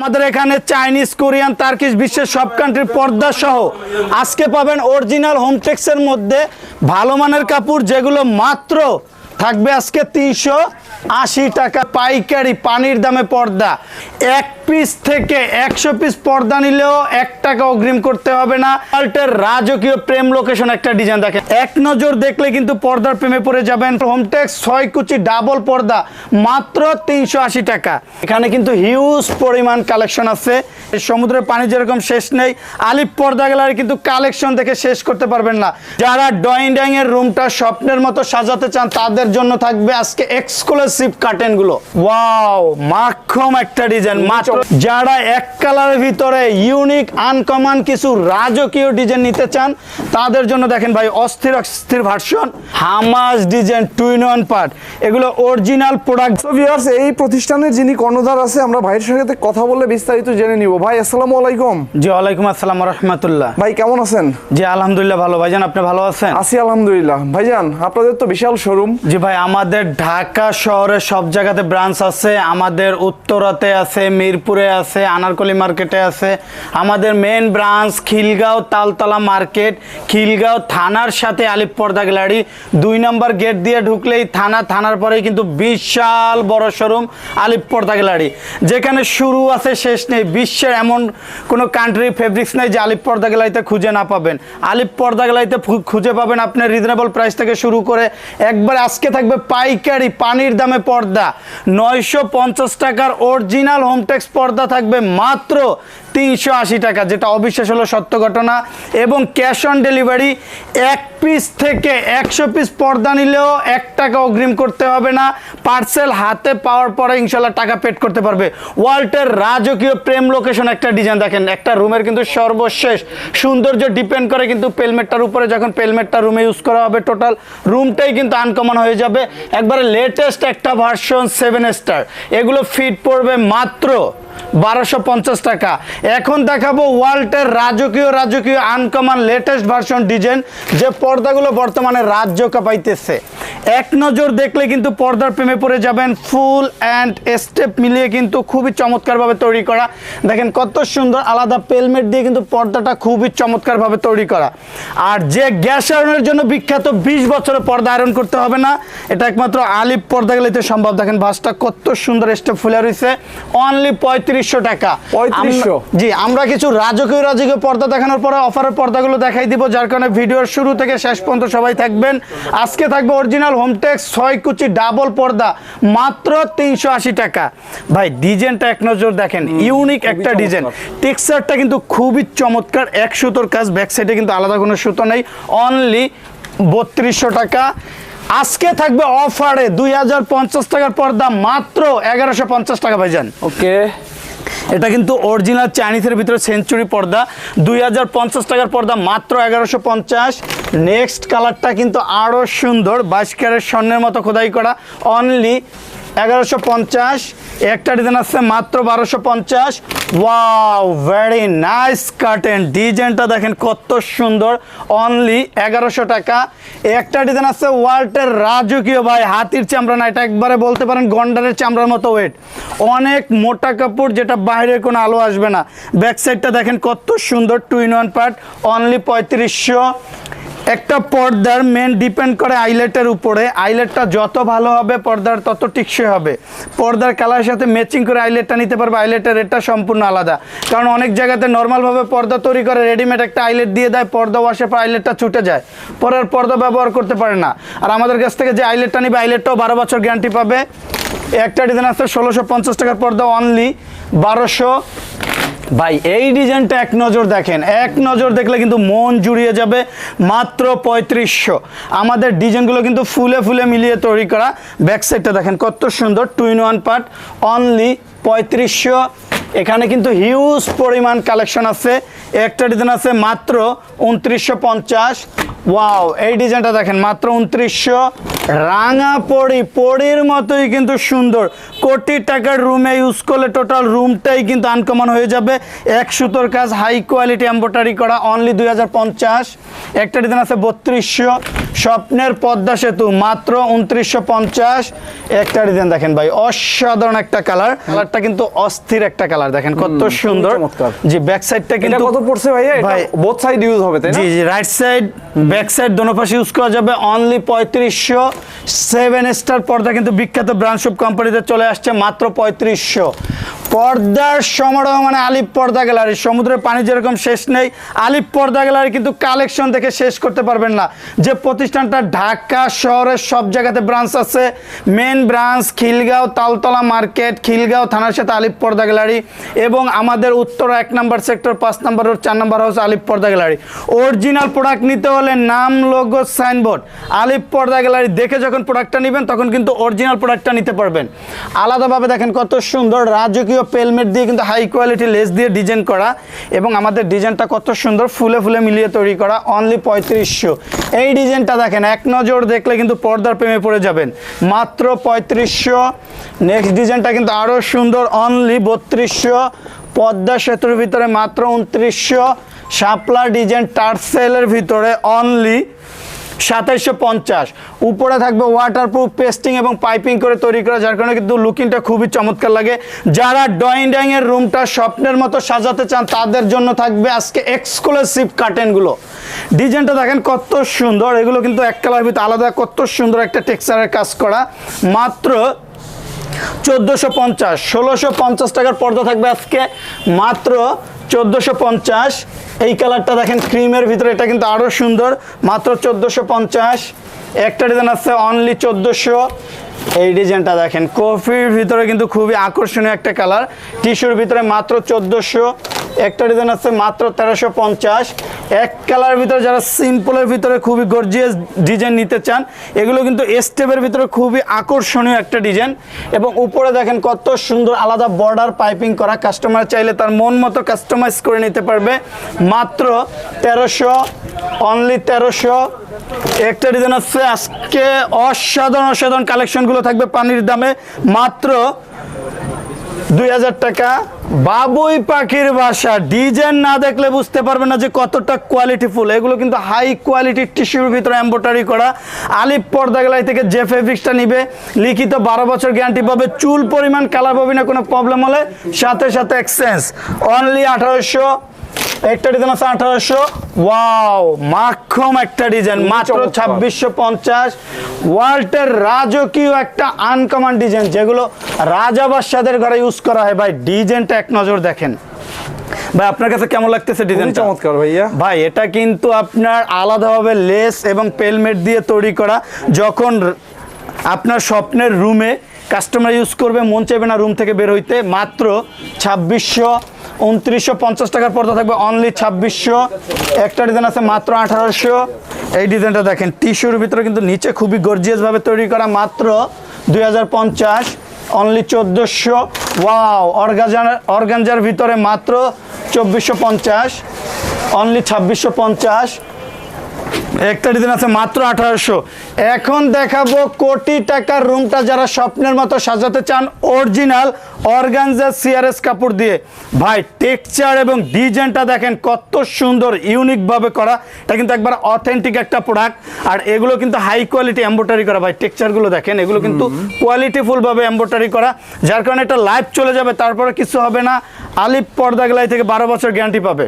আমাদের এখানে Chinese, Korean, Turkish বিশ্বের সব কান্ট্রির পর্দা সহ আজকে পাবেন অরিজিনাল হোমটেক্সের মধ্যে ভালো মানের কাপড় যেগুলো মাত্র থাকবে আজকে তিনশো আশি টাকা পাইকারি পানির দামে পর্দা। এক পিস থেকে একশো পিস পর্দা নিলেও এক টাকা অগ্রিম করতে হবে না। আল্টের রাজকীয় প্রেম লোকেশন একটা ডিজাইন দেখেন। এক নজর দেখলে কিন্তু পর্দার প্রেমে পড়ে যাবেন। হোমটেক্স ছয় কুচি ডাবল পর্দা, মাত্র তিনশো আশি টাকা। এখানে কিন্তু হিউজ পরিমাণ কালেকশন আছে। সমুদ্রের পানি যেরকম শেষ নেই, আলিপ পর্দা গ্যালারি কিন্তু কালেকশন দেখে শেষ করতে পারবেন না। যারা ড্রয়িং ডাইং এর রুমটা স্বপ্নের মতো সাজাতে চান, তাদের জন্য থাকবে আজকে এক্সক্লুসিভ কার্টেনগুলো। ওয়াও মাখম একটা ডিজাইন মাত্র যারা এক কালারের ভিতরে ইউনিক আনকমন কিছু রাজকীয় ডিজাইন নিতে চান তাদের জন্য দেখেন ভাই অস্থির অস্থির version Hamas design two in one part এগুলো অরিজিনাল প্রোডাক্ট ভিউয়ার্স এই প্রতিষ্ঠানের যিনি কর্ণধার আছে আমরা ভাইয়ের সাথে কথা বলে বিস্তারিত জেনে নিব। ভাই আসসালামু আলাইকুম। জি ওয়ালাইকুম আসসালাম রহমতুল্লাহ। ভাই কেমন আছেন? জি আলহামদুলিল্লাহ ভালো। ভাইজান আপনি ভালো আছেন? আছি আলহামদুলিল্লাহ। ভাইজান আপনাদের তো বিশাল শোরুম জি ভাই, আমাদের ঢাকা শহরে সব জায়গাতে ব্রাঞ্চ আছে। আমাদের উত্তরাতে আছে, মিরপুরে আছে, আনারকলি মার্কেটে আছে। আমাদের main branch Khilgaon Taltala market. Khilgaon থানার সাথে আলিপ পর্দা গ্যালারি। দুই নম্বর গেট দিয়ে ঢুকলেই থানা, থানার পরেই কিন্তু বিশাল বড় শোরুম আলিপ পর্দা গ্যালারি। যেখানে শুরু আছে, শেষ নেই। বিশ্বের এমন কোনো কান্ট্রি ফেব্রিক্স নেই যে আলিপ পর্দা গ্যালারিতে খুঁজে না পাবেন। আলিপ পর্দা গ্যালারিতে খুঁজে পাবেন আপনার রিজনেবল প্রাইস থেকে শুরু করে। একবার আজকে থাকবে পাইকারি পানির দামে পর্দা। নয়শো পঞ্চাশ টাকার অরিজিনাল হোমটেক্স পর্দা থাকবে মাত্র তিনশো আশি টাকা, যেটা অবিশ্বাস হলো সত্য ঘটনা। এবং ক্যাশ অন ডেলিভারি এক পিস থেকে একশো পিস পর্দা নিলেও এক টাকা অগ্রিম করতে হবে না। পার্সেল হাতে পাওয়ার পরে ইনশাল্লাহ টাকা পেড করতে পারবে। ওয়ার্ল্ডের রাজকীয় প্রেম লোকেশন একটা ডিজাইন দেখেন, একটা রুমের কিন্তু সর্বশেষ সৌন্দর্য ডিপেন্ড করে কিন্তু পেলমেটটার উপরে, যখন পেলমেটটা রুমে ইউজ করা হবে টোটাল রুমটাই কিন্তু আনকমন হয়ে যাবে। একবারে লেটেস্ট একটা ভার্সন সেভেন স্টার এগুলো ফিট পড়বে মাত্র বারোশো পঞ্চাশ টাকা। এখন দেখাবো ওয়ার্ল্ডের রাজকীয় রাজকীয় আনকমন লেটেস্ট ভার্সন ডিজাইন যে পর্দাগুলো বর্তমানে রাজ্য কাঁপাইতেছে। এক নজর দেখলে কিন্তু পর্দার প্রেমে পড়ে যাবেন ফুল অ্যান্ড স্টেপ মিলিয়ে কিন্তু খুবই চমৎকারভাবে তৈরি করা। দেখেন কত সুন্দর আলাদা পেলমেট দিয়ে কিন্তু পর্দাটা খুবই চমৎকারভাবে তৈরি করা। আর যে গ্যাস আয়রনের জন্য বিখ্যাত বিশ বছরের পর্দা আয়রন করতে হবে না, এটা একমাত্র আলিপ পর্দা গেলেতে সম্ভব। দেখেন ভাসটা কত সুন্দর স্টেপ ফুলে রয়েছে। অনলি পঁয়ত্রিশশো টাকা। 3500 আমরা- জি আমরা কিছু রাজকীয় রাজকীয় পর্দা দেখানোর পরে অফারের পর্দাগুলো দেখাই দিব যার কারণে ভিডিওর শুরু থেকে শেষ পর্যন্ত সবাই থাকবেন। আজকে থাকবে অরিজিনাল হোমটেক্স ছয় কুচি ডাবল পর্দা মাত্র তিনশো আশি টাকা। ভাই ডিজাইনটা এক নজর দেখেন ইউনিক একটা ডিজাইন। টেক্সচারটা কিন্তু খুবই চমৎকার এক সুতোর কাজ ব্যাক সাইডে কিন্তু আলাদা কোনো সুতো নেই অনলি বত্রিশশো টাকা। আজকে থাকবে অফারে দুই হাজার পঞ্চাশ টাকার পর্দা মাত্র এগারোশো পঞ্চাশ টাকা ভাইজান। ওকে। এটা কিন্তু অরিজিনাল চাইনিজের ভিতরে সেঞ্চুরি পর্দা, দুই হাজার পঞ্চাশ টাকার পর্দা, মাত্র এগারোশো নেক্সট কালারটা কিন্তু আরও সুন্দর, বাইশ ক্যারের স্বর্ণের মতো খোদাই করা অনলি এগারোশো পঞ্চাশ, একটা ডিজাইন আসছে মাত্র বারোশো পঞ্চাশ। ওয়াও ভেরি নাইস কার্টেন ডিজাইনটা দেখেন কত সুন্দর। অনলি এগারোশো টাকা। একটা ডিজাইন আছে ওয়ার্ল্ডের রাজকীয় ভাই, হাতির চামড়া না, এটা একবারে বলতে পারেন গন্ডারের চামড়ার মতো ওয়েট অনেক মোটা কাপড় যেটা বাইরে কোনো আলো আসবে না। ব্যাক সাইডটা দেখেন কত সুন্দর two in one part only পঁয়ত্রিশশো। একটা পর্দার মেন ডিপেন্ড করে আইলেটের উপরে। আইলেটটা যত ভালো হবে, পর্দার তত টিকসই হবে। পর্দার কালারের সাথে ম্যাচিং করে আইলেটটা নিতে পারবে। আইলেটের রেটটা সম্পূর্ণ আলাদা। কারণ অনেক জায়গাতে নর্মালভাবে পর্দা তৈরি করে রেডিমেড একটা আইলেট দিয়ে দেয়, পর্দা ওয়াশের পর আইলেটটা ছুটে যায়। পরে আর পর্দা ব্যবহার করতে পারে না। আর আমাদের কাছ থেকে যে আইলেটটা নিবে আইলেটটাও বারো বছর গ্যারান্টি পাবে। একটা ডিজাইন আসছে ষোলোশো পঞ্চাশ টাকার পর্দা অনলি বারোশো ভাই, এই ডিজাইনটা এক নজর দেখেন। এক নজর দেখলে কিন্তু মন জুড়িয়ে যাবে মাত্র পঁয়ত্রিশশো। আমাদের ডিজাইনগুলো কিন্তু ফুলে ফুলে মিলিয়ে তৈরি করা। ব্যাক সাইডটা দেখেন কত সুন্দর two in one part only পঁয়ত্রিশশো। এখানে কিন্তু হিউজ পরিমাণ কালেকশন আছে। একটা ডিজাইন আছে মাত্র উনত্রিশশো পঞ্চাশ। ওয়াও এই ডিজাইনটা দেখেন, মাত্র উনত্রিশশো। রাঙা পড়ি পড়ির মতোই কিন্তু সুন্দর। কোটি টাকার রুমে ইউজ করলে টোটাল রুমটাই কিন্তু আনকমন হয়ে যাবে। এক সুতোর কাজ হাই কোয়ালিটি এম্বোটারি করা অনলি দুই হাজার পঞ্চাশ। একটা ডিজাইন আছে বত্রিশশো। স্বপ্নের পদ্মা সেতু, মাত্র উনত্রিশশো পঞ্চাশ। একটা ডিজাইন দেখেন ভাই, অসাধারণ একটা কালার কালারটা কিন্তু অস্থির একটা কালার দেখেন কত সুন্দর। জি ব্যাক সাইডটা কিন্তু কত পড়ছে ভাই ভাই, বোথ সাইড ইউজ হবে তাই না? জি জি রাইট সাইড ব্যাক সাইড দোনো পাশে ইউজ করা যাবে। অনলি পঁয়ত্রিশশো। সেভেন স্টার পর্দা কিন্তু বিখ্যাত ব্র্যান্ড সব কোম্পানিতে চলে আসছে মাত্র পঁয়ত্রিশশো। পর্দার সমারোহ মানে আলিপ পর্দা গ্যালারি। সমুদ্রের পানি যেরকম শেষ নেই, আলিপ পর্দা গ্যালারি কিন্তু কালেকশন দেখে শেষ করতে পারবেন না। যে প্রতিষ্ঠানটা ঢাকা শহরের সব জায়গাতে ব্রাঞ্চ আছে main branch Khilgaon Taltala market, Khilgaon থানার সাথে আলিপ পর্দা গ্যালারি এবং আমাদের উত্তর এক নম্বর সেক্টর পাঁচ নম্বর রোড, চার নম্বর হাউস আলিপ পর্দা গ্যালারি। অরিজিনাল প্রোডাক্ট নিতে হলে নাম লোগো সাইনবোর্ড আলিপ পর্দা গ্যালারি দেখে যখন প্রোডাক্টটা নেবেন, তখন কিন্তু অরিজিনাল প্রোডাক্টটা নিতে পারবেন। আলাদাভাবে দেখেন কত সুন্দর, রাজকীয় পেলমেট দিয়ে কিন্তু হাই কোয়ালিটি লেস দিয়ে ডিজাইন করা এবং আমাদের ডিজাইনটা কত সুন্দর, ফুলে ফুলে মিলিয়ে তৈরি করা অনলি পঁয়ত্রিশশো। এই ডিজাইনটা দেখেন, এক নজর দেখলে কিন্তু পর্দার প্রেমে পড়ে যাবেন। মাত্র পঁয়ত্রিশশো। নেক্সট ডিজাইনটা কিন্তু আরও সুন্দর অনলি বত্রিশশো। পদ্মা সেতুর ভিতরে মাত্র উনত্রিশশো। শাপলা ডিজাইন টার্সেলের ভিতরে অনলি সাতাইশশো পঞ্চাশ। উপরে থাকবে ওয়াটারপ্রুফ পেস্টিং এবং পাইপিং করে তৈরি করা, যার কারণে কিন্তু লুকিংটা খুবই চমৎকার লাগে। যারা ড্রয়িং ডাইং এর রুমটা স্বপ্নের মতো সাজাতে চান, তাদের জন্য থাকবে আজকে এক্সক্লুসিভ কার্টেনগুলো ডিজাইনটা দেখেন কত সুন্দর, এগুলো কিন্তু এক কালার ভিতরে আলাদা, কত সুন্দর একটা টেক্সচারের কাজ করা। মাত্র চোদ্দোশো পঞ্চাশ, ষোলোশো পঞ্চাশ টাকার পর্দা থাকবে আজকে। মাত্র চোদ্দোশো পঞ্চাশ এই কালারটা দেখেন, ক্রিমের ভিতরে এটা কিন্তু আরও সুন্দর। মাত্র চোদ্দোশো পঞ্চাশ। একটা ডিজাইন আছে অনলি চোদ্দোশো। এই ডিজাইনটা দেখেন, কফির ভিতরে কিন্তু খুবই আকর্ষণীয় একটা কালার। টিস্যুর ভিতরে মাত্র চোদ্দোশো, একটা ডিজাইন আছে মাত্র তেরোশো পঞ্চাশ। এক কালার ভিতরে যারা সিম্পলের ভিতরে খুবই গর্জিয়াস ডিজাইন নিতে চান, এগুলো কিন্তু স্টেপের ভিতরে খুবই আকর্ষণীয় একটা ডিজাইন। এবং উপরে দেখেন কত সুন্দর আলাদা বর্ডার পাইপিং করা কাস্টমার চাইলে তার মন মতো কাস্টমাইজ করে নিতে পারবে। মাত্র তেরোশো অনলি তেরোশো। একটা ডিজাইন আছে আজকে অসাধারণ অসাধারণ কালেকশনগুলো থাকবে পানির দামে। মাত্র দুই হাজার টাকা। বাবুই পাখির বাসা। ডিজাইন না দেখলে বুঝতে পারবে না যে কতটা কোয়ালিটিফুল এগুলো কিন্তু হাই কোয়ালিটির টিস্যুর ভিতরে এম্বোটারি করা। আলিপ পর্দা গেলাই থেকে যে ফেব্রিক্সটা নিবে, লিখিত বারো বছর গ্যারান্টি পাবে। চুল পরিমাণ কালার পাবি না, কোনো প্রবলেম হলে সাথে সাথে এক্সচেঞ্জ অনলি আঠারোশো একটা ডিজাইন আছে আঠারোশো। ওয়াও মাখম একটা ডিজাইন মাত্র। ছাব্বিশশো পঞ্চাশ। ওয়ার্ল্ডের রাজকীয় একটা আনকমন ডিজাইন যেগুলো রাজা বাদশাদের ঘরে ইউজ করা হয়। ভাই ডিজাইনটা এক নজর দেখেন। ভাই আপনার কাছে কেমন লাগতেছে খুবই ডিজাইনটা চমৎকার ভাইয়া। ভাই এটা কিন্তু আপনার আলাদাভাবে লেস এবং পেলমেট দিয়ে তৈরি করা। যখন আপনার স্বপ্নের রুমে কাস্টমার ইউজ করবে, মন চাইবে না রুম থেকে বের হইতে। মাত্র ছাব্বিশশো উনত্রিশশো পঞ্চাশ টাকার পর্দা থাকবে অনলি ছাব্বিশশো। একটা ডিজাইন আছে মাত্র আঠারোশো। এই ডিজাইনটা দেখেন টিস্যুর ভিতরে কিন্তু নিচে খুবই গর্জিয়াসভাবে তৈরি করা, মাত্র দুই হাজার পঞ্চাশ। অনলি চোদ্দোশো। ওয়াও অর্গাজার অর্গানজার ভিতরে মাত্র চব্বিশশো পঞ্চাশ। অনলি ছাব্বিশশো পঞ্চাশ। একটা ডিজাইন আছে মাত্র আঠারোশো। এখন দেখাবো কোটি টাকার রুমটা যারা স্বপ্নের মতো সাজাতে চান অরিজিনাল অর্গানজা সিআরএস কাপড় দিয়ে। ভাই টেক্সচার এবং ডিজাইনটা দেখেন কত সুন্দর ইউনিকভাবে করা। এটা কিন্তু একবার অথেন্টিক একটা প্রোডাক্ট আর এগুলো কিন্তু হাই কোয়ালিটি এম্বোটারি করা। ভাই টেক্সচারগুলো দেখেন, এগুলো কিন্তু কোয়ালিটিফুলভাবে এম্বোটারি করা। যার কারণে এটা লাইভ চলে যাবে, তারপরে কিছু হবে না। আলিপ পর্দা গেলাই থেকে বারো বছর গ্যারান্টি পাবে।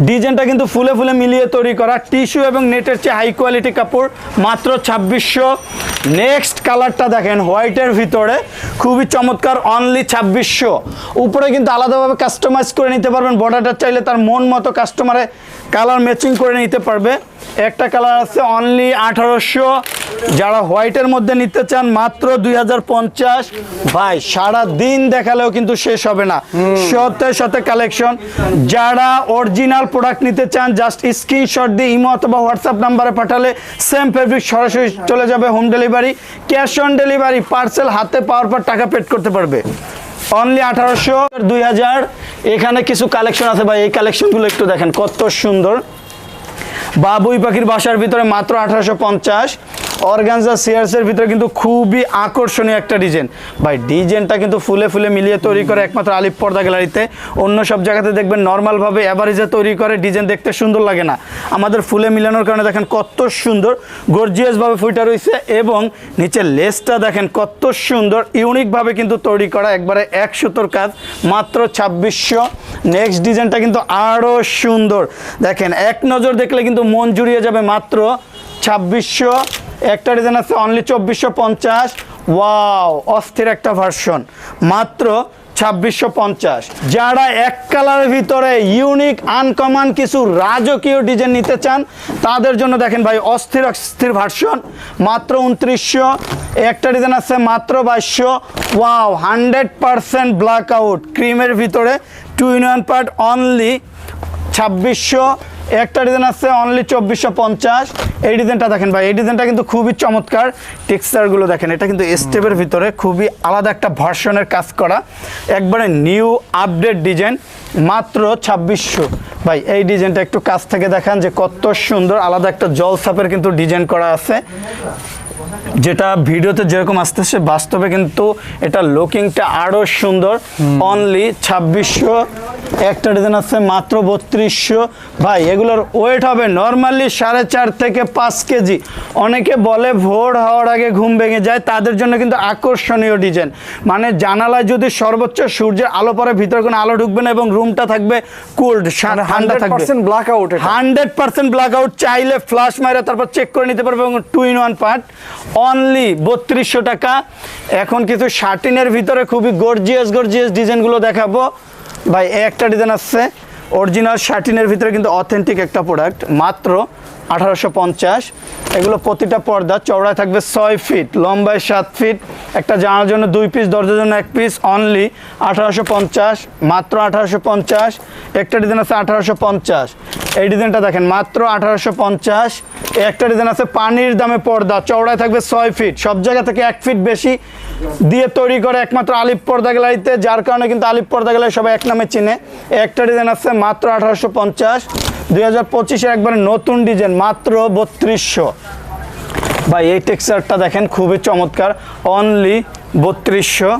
ডিজাইনটা কিন্তু ফুলে ফুলে মিলিয়ে তৈরি করা টিস্যু এবং নেটের চেয়ে হাই কোয়ালিটি কাপড়, মাত্র ছাব্বিশশো। নেক্সট কালারটা দেখেন, হোয়াইটের ভিতরে খুবই চমৎকার অনলি ছাব্বিশশো। উপরে কিন্তু আলাদাভাবে কাস্টমাইজ করে নিতে পারবেন বর্ডারটা চাইলে তার মন মতো কাস্টমারে কালার ম্যাচিং করে নিতে পারবে। একটা কালার আছে অনলি আঠারোশো। যারা হোয়াইটের মধ্যে নিতে চান মাত্র দুই ভাই সারা দিন দেখালেও কিন্তু শেষ হবে না। শতে শতে কালেকশন যারা অরিজিনাল প্রোডাক্ট নিতে চান জাস্ট স্ক্রিনশট দিয়ে ইমো অথবা হোয়াটসঅ্যাপ নাম্বারে পাঠালে সেম ফেব্রিক সরাসরি চলে যাবে home delivery cash on delivery parcel হাতে পাওয়ার পর টাকা পেড করতে পারবে। অনলি আঠারোশো, দুই হাজার। এখানে কিছু কালেকশন আছে ভাই, এই কালেকশনগুলো একটু দেখেন, কত সুন্দর। বাবুই পাখির বাসার ভিতরে মাত্র আঠারোশো পঞ্চাশ। অর্গানজা সিয়ার্সের ভিতরে কিন্তু খুবই আকর্ষণীয় একটা ডিজাইন। ভাই, ডিজাইনটা কিন্তু ফুলে ফুলে মিলিয়ে তৈরি করে একমাত্র আলিপ পর্দা গ্যালারিতে। অন্য সব জায়গাতে দেখবেন নর্মালভাবে অ্যাভারেজে তৈরি করে, ডিজাইন দেখতে সুন্দর লাগে না। আমাদের ফুলে মিলানোর কারণে দেখেন কত সুন্দর গর্জিয়াসভাবে ফুইটা রয়েছে এবং নিচের লেসটা দেখেন কত সুন্দর ইউনিকভাবে কিন্তু তৈরি করা একবারে এক সুতোর কাজ, মাত্র ছাব্বিশশো। নেক্সট ডিজাইনটা কিন্তু আরও সুন্দর। দেখেন, এক নজর দেখলে কিন্তু মন জুড়িয়ে যাবে মাত্র ছাব্বিশশো। একটা ডিজাইন আছে অনলি চব্বিশশো পঞ্চাশ। ওয়াও অস্থির একটা ভার্সন মাত্র ছাব্বিশশো পঞ্চাশ। যারা এক কালারের ভিতরে ইউনিক আনকমন কিছু রাজকীয় ডিজাইন নিতে চান, তাদের জন্য দেখেন ভাই, অস্থির অস্থির ভার্সন মাত্র উনত্রিশশো। একটা ডিজাইন আছে মাত্র বাইশশো। Wow hundred percent black out ক্রিমের ভিতরে two in one part only ছাব্বিশশো, একটা ডিজাইন আছে অনলি চব্বিশশো পঞ্চাশ। এই ডিজাইনটা দেখেন ভাই, এই ডিজাইনটা কিন্তু খুবই চমৎকার। টেক্সচারগুলো দেখেন, এটা কিন্তু স্টেপের ভিতরে খুবই আলাদা একটা ভার্সনের কাজ করা। একবারে নিউ আপডেট ডিজাইন মাত্র ছাব্বিশশো। ভাই, এই ডিজাইনটা একটু কাছ থেকে দেখান যে কত সুন্দর, আলাদা একটা জল সাপের কিন্তু ডিজাইন করা আছে। যেটা ভিডিওতে যেরকম আসতেছে বাস্তবে কিন্তু এটা লুকিংটা আরও সুন্দর। অনলি ছাব্বিশশো একটা ডিজাইন আছে মাত্র বত্রিশশো। ভাই এগুলোর ওয়েট হবে নর্মালি সাড়ে চার থেকে পাঁচ কেজি। অনেকে বলে ভোর হওয়ার আগে ঘুম ভেঙে যায় তাদের জন্য কিন্তু আকর্ষণীয় ডিজাইন মানে জানালায় যদি সর্বোচ্চ সূর্যের আলো পরে ভিতরে কোনো আলো ঢুকবে না এবং রুমটা থাকবে কোল্ড ঠান্ডা হান্ড্রেড থাকবে। Percent blackout hundred percent blackout চাইলে ফ্লাশ মারে তারপর চেক করে নিতে পারবে এবং two in one part only বত্রিশশো টাকা। এখন কিছু শার্টিনের ভিতরে খুবই গর্জিয়াস গর্জিয়াস ডিজাইনগুলো দেখাবো। ভাই, একটা ডিজাইন আসছে। অরিজিনাল শার্টিনের ভিতরে কিন্তু অথেন্টিক একটা প্রোডাক্ট মাত্র আঠারোশো পঞ্চাশ। এগুলো প্রতিটা পর্দা, চওড়ায় থাকবে ছয় ফিট, লম্বায় সাত ফিট। একটা জানার জন্য দুই পিস দরজার জন্য এক পিস অনলি আঠারোশো পঞ্চাশ, মাত্র আঠারোশো পঞ্চাশ। একটা ডিজাইন আছে আঠারোশো পঞ্চাশ। এই ডিজাইনটা দেখেন, মাত্র আঠারোশো পঞ্চাশ। একটা ডিজাইন আছে পানির দামে পর্দা, চওড়ায় থাকবে ছয় ফিট। সব জায়গা থেকে এক ফিট বেশি দিয়ে তৈরি করে একমাত্র আলিপ পর্দা গ্যালারিতে যার কারণে কিন্তু আলিপ পর্দা গ্যালারি সবাই এক নামে চিনে। একটা ডিজাইন আছে মাত্র আঠারোশো পঞ্চাশ। দুই হাজার একবারে নতুন ডিজাইন, মাত্র বত্রিশশো। ভাই, এই টেক্সচারটা দেখেন, খুবই চমৎকার। অনলি বত্রিশশো।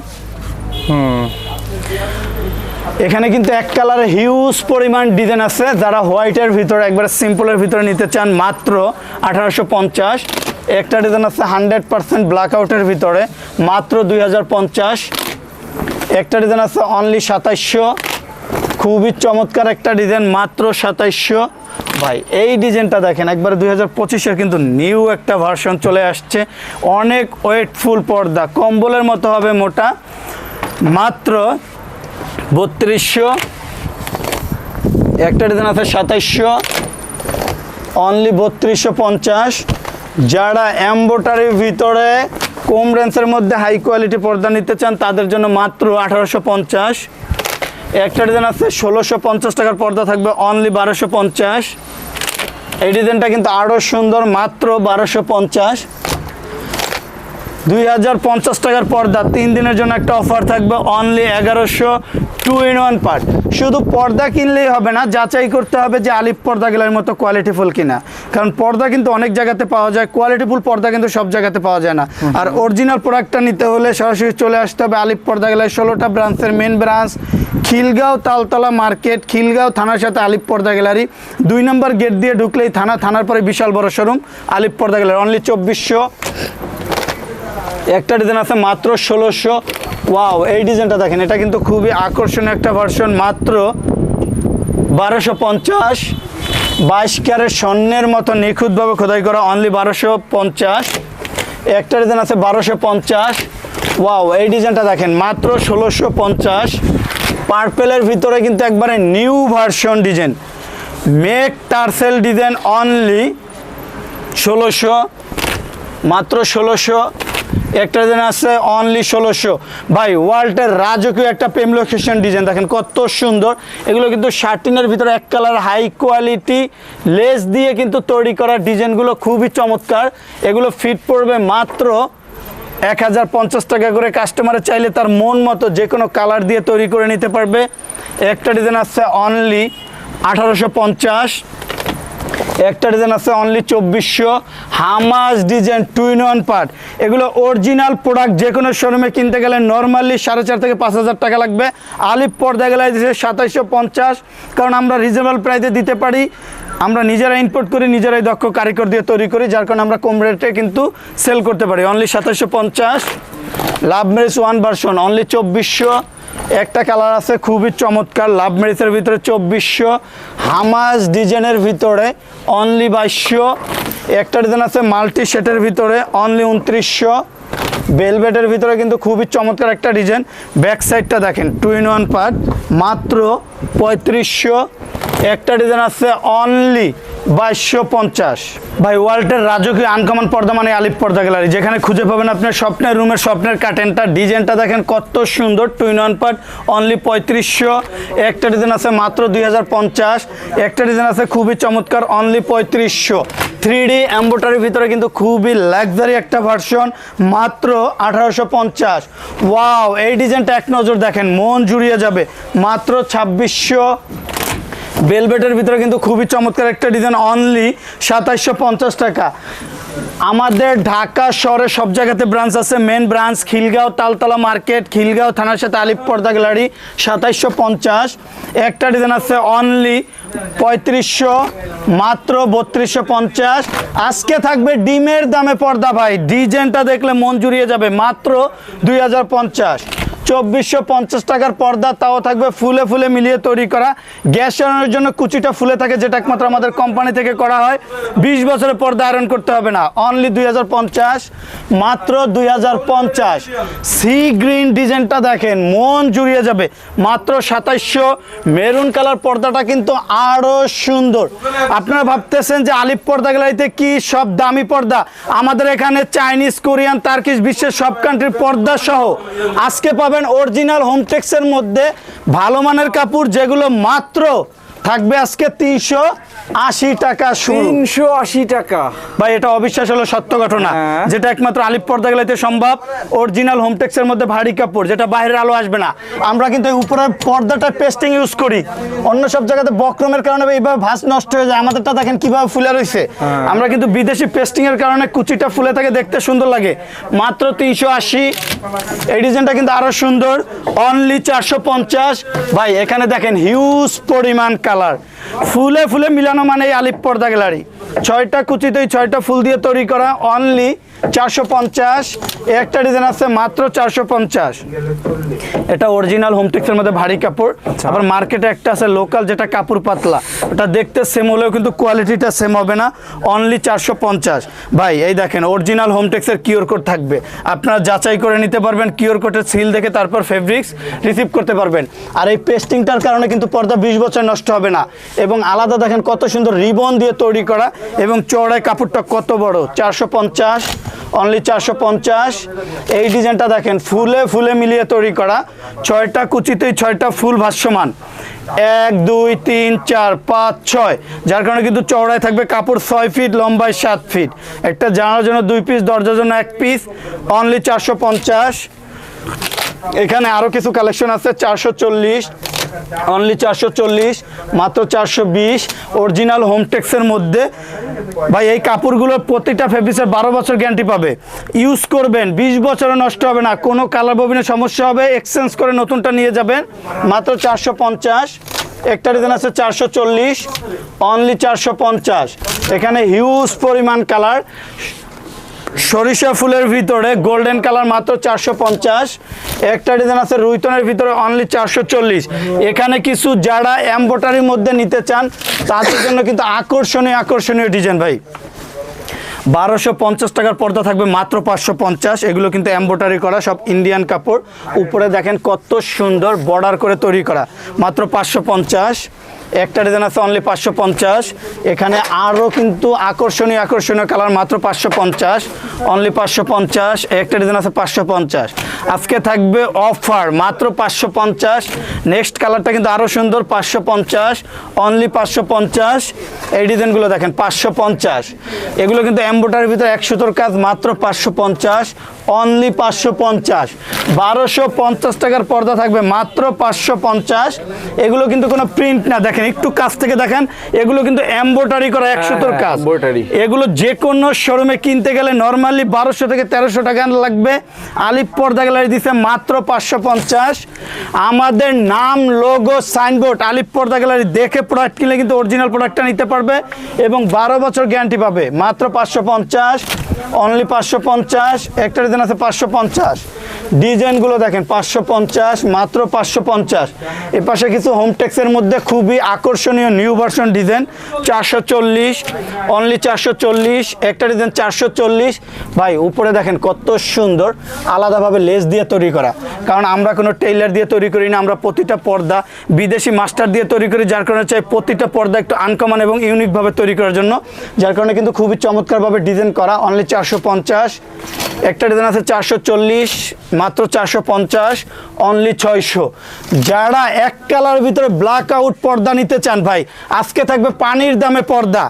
এখানে কিন্তু এক কালারে হিউজ পরিমাণ ডিজাইন আছে। যারা হোয়াইটের ভিতরে, একবার সিম্পলের ভিতরে নিতে চান, মাত্র আঠারোশো পঞ্চাশ। একটা ডিজাইন আছে হান্ড্রেড পার্সেন্ট ব্ল্যাক আউটের ভিতরে, মাত্র দুই হাজার পঞ্চাশ। একটা ডিজাইন আছে অনলি সাতাইশশো। খুবই চমৎকার একটা ডিজাইন, মাত্র সাতাইশশো। ভাই, এই ডিজাইনটা দেখেন, একবার দুই হাজার পঁচিশের কিন্তু নিউ একটা ভার্সন চলে আসছে। অনেক ওয়েটফুল পর্দা, কম্বলের মতো হবে মোটা, মাত্র বত্রিশশো। একটা ডিজাইন আছে সাতাইশশো অনলি বত্রিশশো পঞ্চাশ। যারা অ্যাম্বোটারির ভিতরে কম রেঞ্জের মধ্যে হাই কোয়ালিটি পর্দা নিতে চান, তাদের জন্য মাত্র আঠারোশো পঞ্চাশ। একটা ডিজাইন আছে, ষোলোশো পঞ্চাশ টাকার পর্দা থাকবে অনলি বারোশো পঞ্চাশ। এই ডিজাইনটা কিন্তু আরও সুন্দর, মাত্র বারোশো পঞ্চাশ। দুই হাজার পঞ্চাশ টাকার পর্দা। তিন দিনের জন্য একটা অফার থাকবে অনলি এগারোশো টু ইন ওয়ান পার্ট শুধু পর্দা কিনলেই হবে না যাচাই করতে হবে যে আলিপ পর্দা গেলার মতো কোয়ালিটিফুল কিনা। কারণ পর্দা কিন্তু অনেক জায়গাতে পাওয়া যায় কোয়ালিটিফুল পর্দা কিন্তু সব জায়গাতে পাওয়া যায় না। আর অরিজিনাল প্রোডাক্টটা নিতে হলে সরাসরি চলে আসতে হবে আলিপ পর্দা গেলায় ষোলোটা ব্রাঞ্চের main branch Khilgaon Taltala market Khilgaon থানার সাথে আলিপ পর্দা গ্যালারি দুই নম্বর গেট দিয়ে ঢুকলেই থানা থানার পরে বিশাল বড় শোরুম আলিপ পর্দা গ্যালারি অনলি চব্বিশশো একটা ডিজাইন আছে মাত্র ষোলোশো। ওয়াও এই ডিজাইনটা দেখেন, এটা কিন্তু খুবই আকর্ষণীয় একটা ভার্সন মাত্র বারোশো পঞ্চাশ। বাইশ ক্যারেট স্বর্ণের মতো নিখুঁতভাবে খোদাই করা অনলি বারোশো পঞ্চাশ। একটা ডিজাইন আছে বারোশো পঞ্চাশ। ওয়াও এই ডিজাইনটা দেখেন, মাত্র ষোলোশো পঞ্চাশ। পার্পেলের ভিতরে কিন্তু একবারে new version design make tassel design only ষোলোশো, মাত্র ষোলোশো। একটা ডিজাইন আছে অনলি ষোলোশো। ভাই, ওয়ার্ল্ডের রাজকীয় একটা পেম লোকেশন ডিজাইন দেখেন কত সুন্দর। এগুলো কিন্তু শার্টিনের ভিতরে এক কালার হাই কোয়ালিটি লেস দিয়ে কিন্তু তৈরি করা ডিজাইনগুলো খুবই চমৎকার। এগুলো ফিট পড়বে মাত্র এক হাজার পঞ্চাশ টাকা করে। কাস্টমারে চাইলে তার মন মতো যে কোনো কালার দিয়ে তৈরি করে নিতে পারবে। একটা ডিজাইন আছে অনলি আঠারোশো পঞ্চাশ। একটা ডিজাইন আছে অনলি চব্বিশশো, Hamas design two in one part এগুলো অরিজিনাল প্রোডাক্ট যে কোনো শোরুমে কিনতে গেলে নর্মালি সাড়ে চার থেকে পাঁচ হাজার টাকা লাগবে। আলিপ পর্দা গেলে দিচ্ছে সাতাইশশো পঞ্চাশ, কারণ আমরা রিজনেবল প্রাইসে দিতে পারি। আমরা নিজেরা ইম্পোর্ট করি, নিজেরাই দক্ষ কারিগর দিয়ে তৈরি করি, যার কারণে আমরা কম রেটে কিন্তু সেল করতে পারি। অনলি সাতাইশশো পঞ্চাশ লাভ মেরিস ওয়ান ভার্সন অনলি চব্বিশশো একটা কালার আছে খুবই চমৎকার লাভ মেরিসের ভিতরে চব্বিশশো হামাজ ডিজাইনের ভিতরে অনলি বাইশশো, একটা ডিজাইন আছে মাল্টি শেটের ভিতরে অনলি উনত্রিশশো বেলভেটের ভিতরে কিন্তু খুবই চমৎকার একটা ডিজাইন ব্যাক সাইডটা দেখেন টু ইন ওয়ান পার্ট মাত্র পঁয়ত্রিশশো একটা ডিজাইন আছে অনলি বাইশশো পঞ্চাশ। ভাই ওয়ার্ল্ডের রাজকীয় আনকমন পর্দা মানে আলিপ পর্দা গ্যালারি যেখানে খুঁজে পাবেন আপনার স্বপ্নের রুমের স্বপ্নের কাটেনটা ডিজাইনটা দেখেন কত সুন্দর টুইন ওয়ান পার্ট অনলি পঁয়ত্রিশশো। একটা ডিজাইন আছে মাত্র দুই হাজার পঞ্চাশ। একটা ডিজাইন আছে খুবই চমৎকার অনলি পঁয়ত্রিশশো। থ্রি ডি অ্যাম্বোটারির ভিতরে কিন্তু খুবই লাক্সারি একটা ভার্সন মাত্র আঠারোশো পঞ্চাশ। ওয়াও এই ডিজাইনটা এক নজর দেখেন, মন জুড়িয়ে যাবে, মাত্র ছাব্বিশশো। বেলভেটের ভিতরে কিন্তু খুবই চমৎকার একটা ডিজাইন অনলি পঞ্চাশ টাকা। আমাদের ঢাকা শহরে সব জায়গাতে ব্রাঞ্চ আছে। Main branch Khilgaon, Taltala market Khilgaon, থানার সাথে আলিপ পর্দা গ্যালারি সাতাইশশো পঞ্চাশ। একটা ডিজাইন আছে অনলি পঁয়ত্রিশশো, মাত্র বত্রিশশো পঞ্চাশ। আজকে থাকবে ডিমের দামে পর্দা ভাই। ডিজাইনটা দেখলে মন জুড়িয়ে যাবে, মাত্র দুই হাজার পঞ্চাশ। চব্বিশশো পঞ্চাশ টাকার পর্দা, তাও থাকবে ফুলে ফুলে মিলিয়ে তৈরি করা। গ্যাস চালানোর জন্য কুচিটা ফুলে থাকে, যেটা একমাত্র আমাদের কোম্পানি থেকে করা হয়। বিশ বছরের পর্দা আয়রন করতে হবে না। অনলি দুই মাত্র দুই সি গ্রিন ডিজাইনটা দেখেন, মন জুড়িয়ে যাবে। মাত্র সাতাইশশো। মেরুন কালার পর্দাটা কিন্তু আরও সুন্দর। আপনারা ভাবতেছেন যে আলিপ পর্দা গ্যালারিতে কি সব দামি পর্দা? আমাদের এখানে চাইনিজ কোরিয়ান তার্কিশ বিশ্বের সব কান্ট্রির পর্দা সহ। আজকে পাবেন অরিজিনাল হোমটেক্সের মধ্যে ভালো মানের কাপড় যেগুলো মাত্র থাকবে আজকে তিনশো আশি টাকা তিনশো আশি টাকা। ভাই এটা অবিশ্বাস হলো সত্য ঘটনা। হ্যাঁ। যেটা একমাত্র আলিপ পর্দা গেলাতে সম্ভব। অরিজিনাল হোমটেক্সের মধ্যে ভারী কাপড় যেটা বাইরের আলো আসবে না। আমরা কিন্তু উপরের পর্দাটা পেস্টিং ইউজ করি। অন্য সব জায়গাতে বক্রমের কারণে এইভাবে ভাস নষ্ট হয়ে যায়। আমাদেরটা দেখেন কীভাবে ফুলে রয়েছে। হ্যাঁ। আমরা কিন্তু বিদেশি পেস্টিং এর কারণে কুচিটা ফুলে থাকে দেখতে সুন্দর লাগে। মাত্র তিনশো আশি। এই ডিজাইনটা কিন্তু আরও সুন্দর। অনলি চারশো পঞ্চাশ। ভাই এখানে দেখেন হিউজ পরিমাণ কালার ফুলে ফুলে মিলানো মানে এই আলিপ পর্দা গ্যালারি। ছয়টা কুচিতেই ছয়টা ফুল দিয়ে তৈরি করা অনলি চারশো পঞ্চাশ। একটা ডিজাইন আছে মাত্র চারশো পঞ্চাশ। এটা অরিজিনাল হোমটেক্সের মধ্যে ভারী কাপড়। আবার মার্কেটে একটা আছে লোকাল যেটা কাপড় পাতলা। ওটা দেখতে সেম হলেও কিন্তু কোয়ালিটিটা সেম হবে না। অনলি চারশো পঞ্চাশ। ভাই এই দেখেন অরিজিনাল হোমটেক্সের কিওর কোড থাকবে। আপনারা যাচাই করে নিতে পারবেন কিওর কোডের সিল দেখে তারপর ফেব্রিক্স রিসিভ করতে পারবেন। আর এই পেস্টিংটার কারণে কিন্তু পর্দা বিশ বছর নষ্ট হবে না। এবং আলাদা দেখেন কত সুন্দর রিবন দিয়ে তৈরি করা এবং চড়াই কাপড়টা কত বড়? চারশো পঞ্চাশ অনলি চারশো পঞ্চাশ। এই ডিজাইনটা দেখেন, ফুলে ফুলে মিলিয়ে তৈরি করা। ছয়টা কুচিতেই ছয়টা ফুল ভাষ্যমান এক, দুই, তিন, চার, পাঁচ, ছয়। যার কারণে কিন্তু চওড়ায় থাকবে কাপড় ছয় ফিট, লম্বায় সাত ফিট। একটা জানার জন্য দুই পিস দরজার জন্য এক পিস অনলি চারশো পঞ্চাশ। এখানে আরও কিছু কালেকশন আছে, চারশো চল্লিশ। অনলি চারশো চল্লিশ, মাত্র চারশো বিশ অরিজিনাল হোমটেক্সের মধ্যে। ভাই, এই কাপড়গুলোর প্রতিটা ফেব্রিক্সের বারো বছর গ্যারান্টি পাবে। ইউজ করবেন, বিশ বছরে নষ্ট হবে না, কোনো কালার ববিনের সমস্যা হবে এক্সচেঞ্জ করে নতুনটা নিয়ে যাবেন। মাত্র চারশো পঞ্চাশ, একটা ডিজাইন আছে চারশো চল্লিশ অনলি চারশো পঞ্চাশ। এখানে হিউজ পরিমাণ কালার সরিষা ফুলের ভিতরে গোল্ডেন কালার মাত্র চারশো পঞ্চাশ। একটা ডিজাইন আছে রুইতনের ভিতরে অনলি চারশো চল্লিশ। এখানে কিছু যারা এম্বোটারির মধ্যে নিতে চান, তাদের জন্য কিন্তু আকর্ষণীয় আকর্ষণীয় ডিজাইন ভাই। বারোশো পঞ্চাশ টাকার পর্দা থাকবে মাত্র পাঁচশো পঞ্চাশ। এগুলো কিন্তু এম্বোটারি করা, সব ইন্ডিয়ান কাপড়। উপরে দেখেন কত সুন্দর বর্ডার করে তৈরি করা। মাত্র পাঁচশো পঞ্চাশ। একটা ডিজাইন আছে অনলি পাঁচশো পঞ্চাশ। এখানে আরও কিন্তু আকর্ষণীয় আকর্ষণীয় কালার মাত্র পাঁচশো পঞ্চাশ। অনলি পাঁচশো পঞ্চাশ, একটা ডিজাইন আছে পাঁচশো পঞ্চাশ। আজকে থাকবে অফার মাত্র পাঁচশো পঞ্চাশ। নেক্সট কালারটা কিন্তু আরও সুন্দর, পাঁচশো পঞ্চাশ। অনলি পাঁচশো পঞ্চাশ। এই ডিজাইনগুলো দেখেন, পাঁচশো পঞ্চাশ। এগুলো কিন্তু এম্বোটারির ভিতরে একশোতর কাজ, মাত্র পাঁচশো পঞ্চাশ। অনলি পাঁচশো পঞ্চাশ। বারোশো পঞ্চাশ টাকার পর্দা থাকবে মাত্র পাঁচশো পঞ্চাশ। এগুলো কিন্তু কোনো প্রিন্ট না দেখেন একটু কাছ থেকে দেখেন এগুলো কিন্তু এম্বোটারি করা একশো তোর হ্যাঁ, কাজ। এগুলো যে কোনো শোরুমে কিনতে গেলে নর্মালি বারোশো থেকে তেরোশো টাকা লাগবে। আলিপ পর্দা গ্যালারি দিছে মাত্র পাঁচশো পঞ্চাশ। আমাদের নাম লোগো সাইনবোর্ড আলিপ পর্দা গ্যালারি দেখে প্রোডাক্ট কিনলে কিন্তু অরিজিনাল প্রোডাক্টটা নিতে পারবে এবং বারো বছর গ্যারান্টি পাবে মাত্র পাঁচশো পঞ্চাশ। অনলি পাঁচশো পঞ্চাশ। একটা ডিজাইন আছে পাঁচশো পঞ্চাশ। ডিজাইনগুলো দেখেন, পাঁচশো পঞ্চাশ, মাত্র পাঁচশো পঞ্চাশ। এ পাশে কিছু হোমটেক্সের মধ্যে খুবই আকর্ষণীয় নিউ ভার্সন ডিজাইন চারশো চল্লিশ অনলি চারশো চল্লিশ, একটা ডিজাইন চারশো চল্লিশ। ভাই, উপরে দেখেন কত সুন্দর, আলাদাভাবে লেস দিয়ে তৈরি করা। কারণ আমরা কোনো টেইলার দিয়ে তৈরি করি না, আমরা প্রতিটা পর্দা বিদেশি মাস্টার দিয়ে তৈরি করি, যার কারণে চাই প্রতিটা পর্দা একটু আনকমন এবং ইউনিকভাবে তৈরি করার জন্য। যার কারণে কিন্তু খুবই চমৎকারভাবে ডিজাইন করা অনলি চারশো পঞ্চাশ। একটা ডিজাইন আছে চারশো চল্লিশ, মাত্র চারশো পঞ্চাশ অনলি ছয়শো। যারা এক কালার ভিতরে ব্ল্যাক আউট পর্দা নিতে চান ভাই, আজকে থাকবে পানির দামে পর্দা।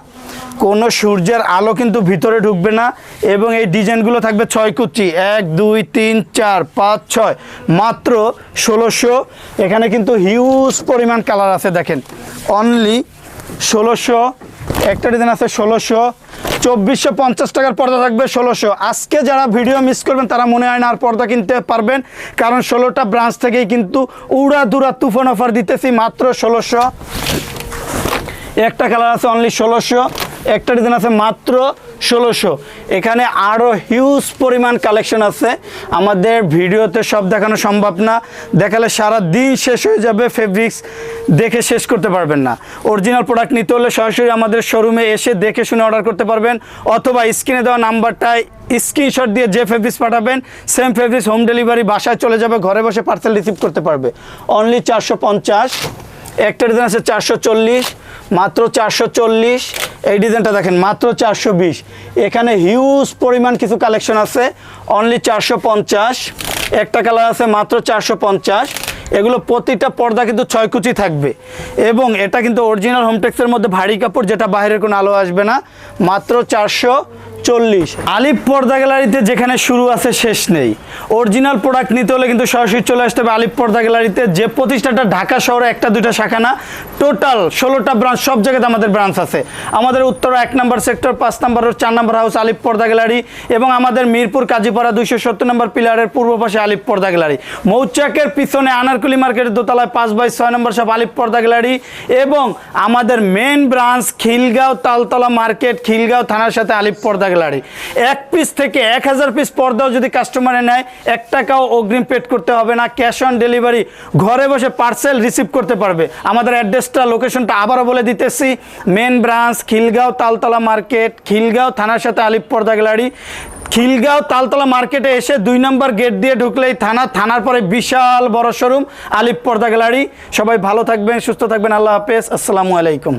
কোনো সূর্যের আলো কিন্তু ভিতরে ঢুকবে না, এবং এই ডিজাইনগুলো থাকবে ছয় কুচি। এক, দুই, তিন, চার, পাঁচ, ছয়, মাত্র ষোলোশো। এখানে কিন্তু হিউজ পরিমাণ কালার আছে দেখেন। অনলি ষোলোশো। একটা ডিজাইন আছে ষোলোশো, চব্বিশশো, পঞ্চাশ টাকার পর্দা থাকবে ষোলোশো। আজকে যারা ভিডিও মিস করবেন, তারা মনে হয় না আর পর্দা কিনতে পারবেন, কারণ ষোলোটা ব্রাঞ্চ থেকেই কিন্তু উড়া দুরা তুফান অফার দিতেছি মাত্র ষোলোশো। একটা কালার আছে অনলি ষোলোশো। একটা ডিজাইন আছে মাত্র ষোলোশো। এখানে আরও হিউজ পরিমাণ কালেকশন আছে। আমাদের ভিডিওতে সব দেখানো সম্ভব না। দেখালে সারা দিন শেষ হয়ে যাবে ফেব্রিক্স দেখে শেষ করতে পারবেন না। অরিজিনাল প্রোডাক্ট নিতে হলে সরাসরি আমাদের শোরুমে এসে দেখে শুনে অর্ডার করতে পারবেন। অথবা স্ক্রিনে দেওয়া নাম্বারটায় স্ক্রিনশট দিয়ে যে ফেব্রিক্স পাঠাবেন সেম ফেব্রিক্স হোম ডেলিভারি বাসায় চলে যাবে, ঘরে বসে পার্সেল রিসিভ করতে পারবে। অনলি চারশো পঞ্চাশ। একটা ডিজাইন আছে চারশো চল্লিশ, মাত্র চারশো চল্লিশ। এই ডিজাইনটা দেখেন, মাত্র চারশো বিশ। এখানে হিউজ পরিমাণ কিছু কালেকশন আছে অনলি চারশো পঞ্চাশ। একটা কালার আছে মাত্র চারশো পঞ্চাশ। এগুলো প্রতিটা পর্দা কিন্তু ছয় কুচি থাকবে। এবং এটা কিন্তু অরিজিনাল হোমটেক্সের মধ্যে ভারী কাপড়, যেটা বাইরের কোনো আলো আসবে না। মাত্র চারশো। চল্লিশ। আলিপ পর্দা গ্যালারিতে যেখানে শুরু আছে, শেষ নেই। অরিজিনাল প্রোডাক্ট নিতে হলে কিন্তু সরাসরি চলে আসতে হবে আলিপ পর্দা গ্যালারিতে। যে প্রতিষ্ঠানটা ঢাকা শহরে একটা, দুইটা শাখা না টোটাল ষোলোটা ব্রাঞ্চ সব জায়গাতে আমাদের ব্রাঞ্চ আছে। আমাদের উত্তরা এক নম্বর সেক্টর পাঁচ নম্বর চার নম্বর হাউস আলিপ পর্দা গ্যালারি এবং আমাদের মিরপুর কাজীপাড়া দুইশো সত্তর নম্বর পিলারের পূর্ব পাশে আলিপ পর্দা গ্যালারি। মৌচাকের পিছনে আনারকুলি মার্কেটের দোতলায় পাঁচ বাই ছয় নম্বর সব আলিপ পর্দা গ্যালারি এবং আমাদের main branch Khilgaon Taltala market, Khilgaon থানার সাথে আলিপ পর্দা গ্যালারি এক পিস থেকে এক হাজার পিস পর্দাও যদি কাস্টমারে নেয়, এক টাকাও অগ্রিম পেড করতে হবে না ক্যাশ অন ডেলিভারি ঘরে বসে পার্সেল রিসিভ করতে পারবে। আমাদের অ্যাড্রেসটা লোকেশনটা আবারও বলে দিতেছি। Main branch Khilgaon Taltala market Khilgaon থানার সাথে আলিপ পর্দা গ্যালারি খিলগাঁও তালতলা মার্কেটে এসে দুই নম্বর গেট দিয়ে ঢুকলেই থানা, থানার পরে বিশাল বড় শোরুম আলিপ পর্দা গ্যালারি সবাই ভালো থাকবেন, সুস্থ থাকবেন, আল্লাহ হাফেজ, আসসালামু আলাইকুম।